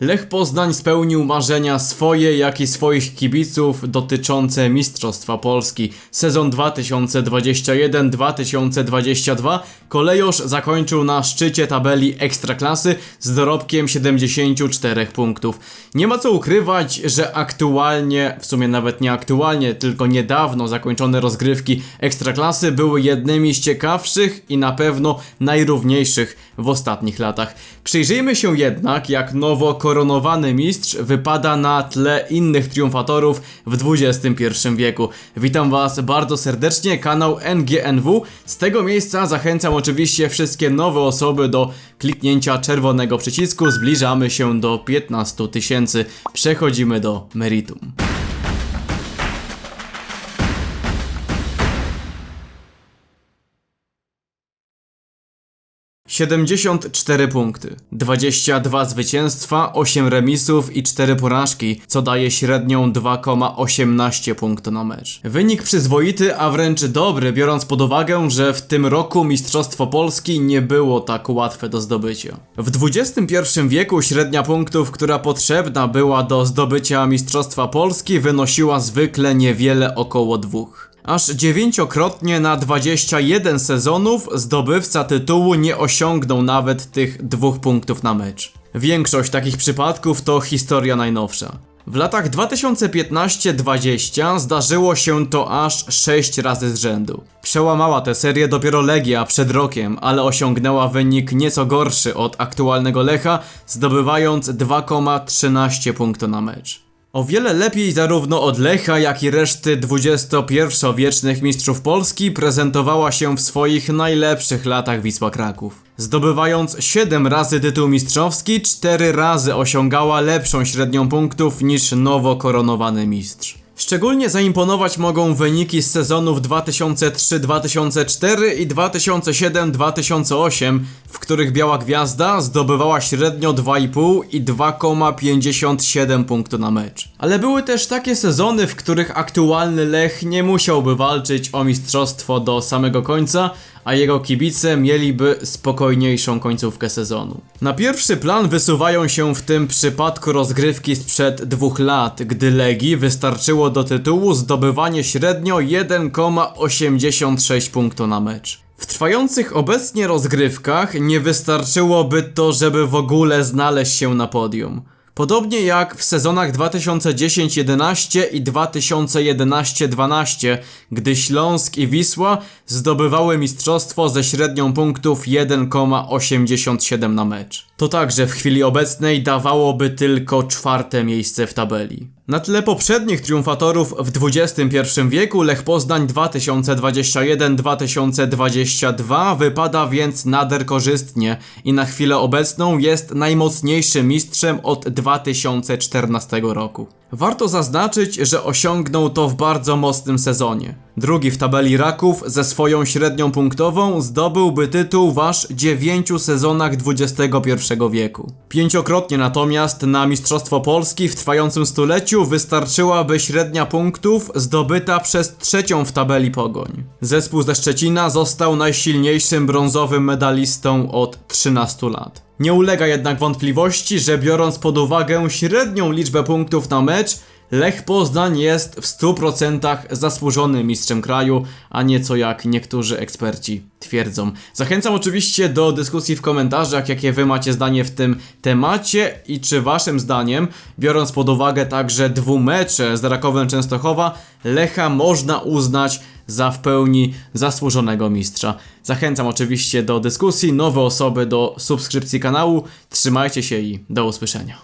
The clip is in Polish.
Lech Poznań spełnił marzenia swoje, jak i swoich kibiców dotyczące Mistrzostwa Polski. Sezon 2021-2022 kolejosz zakończył na szczycie tabeli Ekstraklasy z dorobkiem 74 punktów. Nie ma co ukrywać, że aktualnie, w sumie nawet nie aktualnie, tylko niedawno zakończone rozgrywki Ekstraklasy były jednymi z ciekawszych i na pewno najrówniejszych w ostatnich latach. Przyjrzyjmy się jednak, jak nowo koronowany mistrz wypada na tle innych triumfatorów w XXI wieku. Witam Was bardzo serdecznie, kanał NGNW. Z tego miejsca zachęcam oczywiście wszystkie nowe osoby do kliknięcia czerwonego przycisku. Zbliżamy się do 15 tysięcy. Przechodzimy do meritum. 74 punkty, 22 zwycięstwa, 8 remisów i 4 porażki, co daje średnią 2,18 punktu na mecz. Wynik przyzwoity, a wręcz dobry, biorąc pod uwagę, że w tym roku Mistrzostwo Polski nie było tak łatwe do zdobycia. W XXI wieku średnia punktów, która potrzebna była do zdobycia Mistrzostwa Polski wynosiła zwykle niewiele około dwóch. Aż dziewięciokrotnie na 21 sezonów zdobywca tytułu nie osiągnął nawet tych dwóch punktów na mecz. Większość takich przypadków to historia najnowsza. W latach 2015-20 zdarzyło się to aż 6 razy z rzędu. Przełamała tę serię dopiero Legia przed rokiem, ale osiągnęła wynik nieco gorszy od aktualnego Lecha, zdobywając 2,13 punktu na mecz. O wiele lepiej zarówno od Lecha, jak i reszty XXI-wiecznych mistrzów Polski prezentowała się w swoich najlepszych latach Wisła Kraków. Zdobywając 7 razy tytuł mistrzowski, 4 razy osiągała lepszą średnią punktów niż nowo koronowany mistrz. Szczególnie zaimponować mogą wyniki z sezonów 2003-2004 i 2007-2008, w których Biała Gwiazda zdobywała średnio 2,5 i 2,57 punktu na mecz. Ale były też takie sezony, w których aktualny Lech nie musiałby walczyć o mistrzostwo do samego końca, a jego kibice mieliby spokojniejszą końcówkę sezonu. Na pierwszy plan wysuwają się w tym przypadku rozgrywki sprzed dwóch lat, gdy Legii wystarczyło do tytułu zdobywanie średnio 1,86 punktu na mecz. W trwających obecnie rozgrywkach nie wystarczyłoby to, żeby w ogóle znaleźć się na podium. Podobnie jak w sezonach 2010-11 i 2011-12, gdy Śląsk i Wisła zdobywały mistrzostwo ze średnią punktów 1,87 na mecz. To także w chwili obecnej dawałoby tylko czwarte miejsce w tabeli. Na tle poprzednich triumfatorów w XXI wieku Lech Poznań 2021-2022 wypada więc nader korzystnie i na chwilę obecną jest najmocniejszym mistrzem od 2014 roku. Warto zaznaczyć, że osiągnął to w bardzo mocnym sezonie. Drugi w tabeli Raków ze swoją średnią punktową zdobyłby tytuł w aż 9 sezonach XXI wieku. Pięciokrotnie natomiast na Mistrzostwo Polski w trwającym stuleciu wystarczyłaby średnia punktów zdobyta przez trzecią w tabeli Pogoń. Zespół ze Szczecina został najsilniejszym brązowym medalistą od 13 lat. Nie ulega jednak wątpliwości, że biorąc pod uwagę średnią liczbę punktów na mecz, Lech Poznań jest w 100% zasłużonym mistrzem kraju, a nie co jak niektórzy eksperci twierdzą. Zachęcam oczywiście do dyskusji w komentarzach, jakie wy macie zdanie w tym temacie i czy waszym zdaniem, biorąc pod uwagę także dwumecze z Rakowem Częstochowa, Lecha można uznać za w pełni zasłużonego mistrza. Zachęcam oczywiście do dyskusji, nowe osoby do subskrypcji kanału. Trzymajcie się i do usłyszenia.